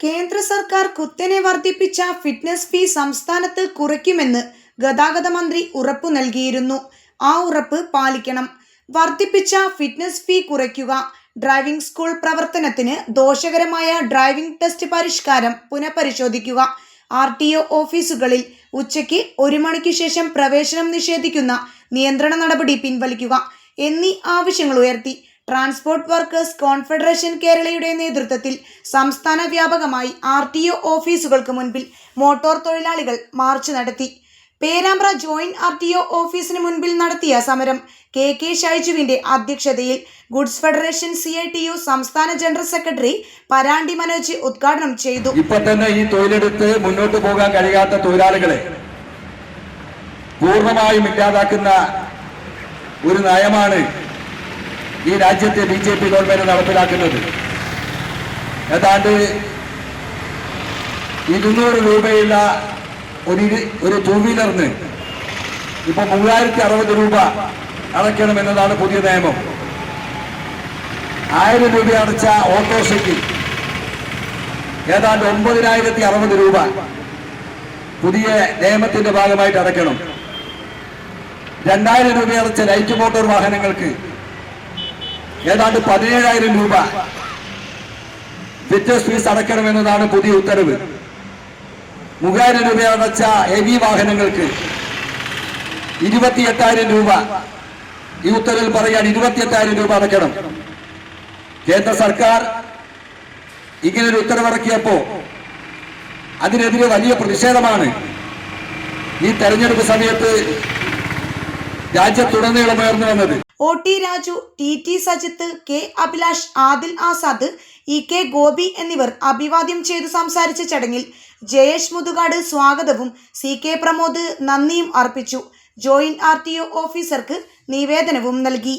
കേന്ദ്ര സർക്കാർ കുത്തനെ വർദ്ധിപ്പിച്ച ഫിറ്റ്നസ് ഫീ സംസ്ഥാനത്ത് കുറയ്ക്കുമെന്ന് ഗതാഗത മന്ത്രി ഉറപ്പു നൽകിയിരുന്നു. ആ ഉറപ്പ് പാലിക്കണം. വർദ്ധിപ്പിച്ച ഫിറ്റ്നസ് ഫീ കുറയ്ക്കുക ഡ്രൈവിംഗ് സ്കൂൾ പ്രവർത്തനത്തിന് ദോഷകരമായ ഡ്രൈവിംഗ് ടെസ്റ്റ് പരിഷ്കാരം പുനഃപരിശോധിക്കുക ആർ ടി ഒ ഓഫീസുകളിൽ ഉച്ചയ്ക്ക് ഒരു മണിക്ക് ശേഷം പ്രവേശനം നിഷേധിക്കുന്ന നിയന്ത്രണ നടപടി പിൻവലിക്കുക എന്നീ ആവശ്യങ്ങൾ ഉയർത്തി. ട്രാൻസ്പോർട്ട് വർക്കേഴ്സ് കോൺഫെഡറേഷൻ കേരളയുടെ നേതൃത്വത്തിൽ സംസ്ഥാന വ്യാപകമായി ആർ ടി ഒ ഓഫീസുകൾക്ക് മുൻപിൽ മോട്ടോർ തൊഴിലാളികൾ മാർച്ച് നടത്തി. Perambra joint R T O ഓഫീസിന് മുൻപിൽ നടത്തിയ സമരം കെ കെ ഷൈജുവിന്റെ അധ്യക്ഷതയിൽ goods federation C I T U സംസ്ഥാന ജനറൽ സെക്രട്ടറി പരാണ്ടി മനോജ് ഉദ്ഘാടനം ചെയ്തു. ഇപ്പൊ തന്നെ ഈ തൊഴിലെടുത്ത് മുന്നോട്ട് പോകാൻ കഴിയാത്ത തൊഴിലാളികളെ പൂർണമായും ഇല്ലാതാക്കുന്ന ഒരു നയമാണ് ഈ രാജ്യത്തെ ബി ജെ പി ഗവൺമെന്റ് നടപ്പിലാക്കുന്നത്. ഏതാണ്ട് ഇരുന്നൂറ് രൂപയുള്ള ഒരു ഒരു ടൂ വീലറിന് ഇപ്പൊ മൂവായിരത്തി അറുപത് രൂപ അടയ്ക്കണം എന്നതാണ് പുതിയ നിയമം. ആയിരം രൂപ അടച്ച ഓട്ടോഷയ്ക്ക് ഏതാണ്ട് ഒമ്പതിനായിരത്തി അറുപത് രൂപ പുതിയ നിയമത്തിന്റെ ഭാഗമായിട്ട് അടയ്ക്കണം. രണ്ടായിരം രൂപ അടച്ച ലൈറ്റ് മോട്ടോർ വാഹനങ്ങൾക്ക് ഏതാണ്ട് പതിനേഴായിരം രൂപ. വിറ്റസ് ഫീസ് അടയ്ക്കണമെന്നതാണ് പുതിയ ഉത്തരവ്. മൂവായിരം രൂപ അടച്ച ഹെവി വാഹനങ്ങൾക്ക് ഇരുപത്തിയെട്ടായിരം രൂപ. ഈ ഉത്തരവിൽ പറയാൻ ഇരുപത്തിയെട്ടായിരം രൂപ അടയ്ക്കണം. കേന്ദ്ര സർക്കാർ ഇങ്ങനൊരു ഉത്തരവിറക്കിയപ്പോ അതിനെതിരെ വലിയ പ്രതിഷേധമാണ്. ഈ തെരഞ്ഞെടുപ്പ് സമയത്ത് രാജ്യത്തുടനീളം ഉയർന്നു വന്നത്. O T Raju T T Sajith K Abhilash Adil Azad E K Gopi എന്നിവർ അഭിവാദ്യം ചെയ്ത് സംസാരിച്ച ചടങ്ങിൽ ജയേഷ് മുതുകാട് സ്വാഗതവും സി കെ പ്രമോദ് നന്ദിയും അർപ്പിച്ചു. ജോയിന്റ് ആർ ടി ഒ ഓഫീസർക്ക് നിവേദനവും നൽകി.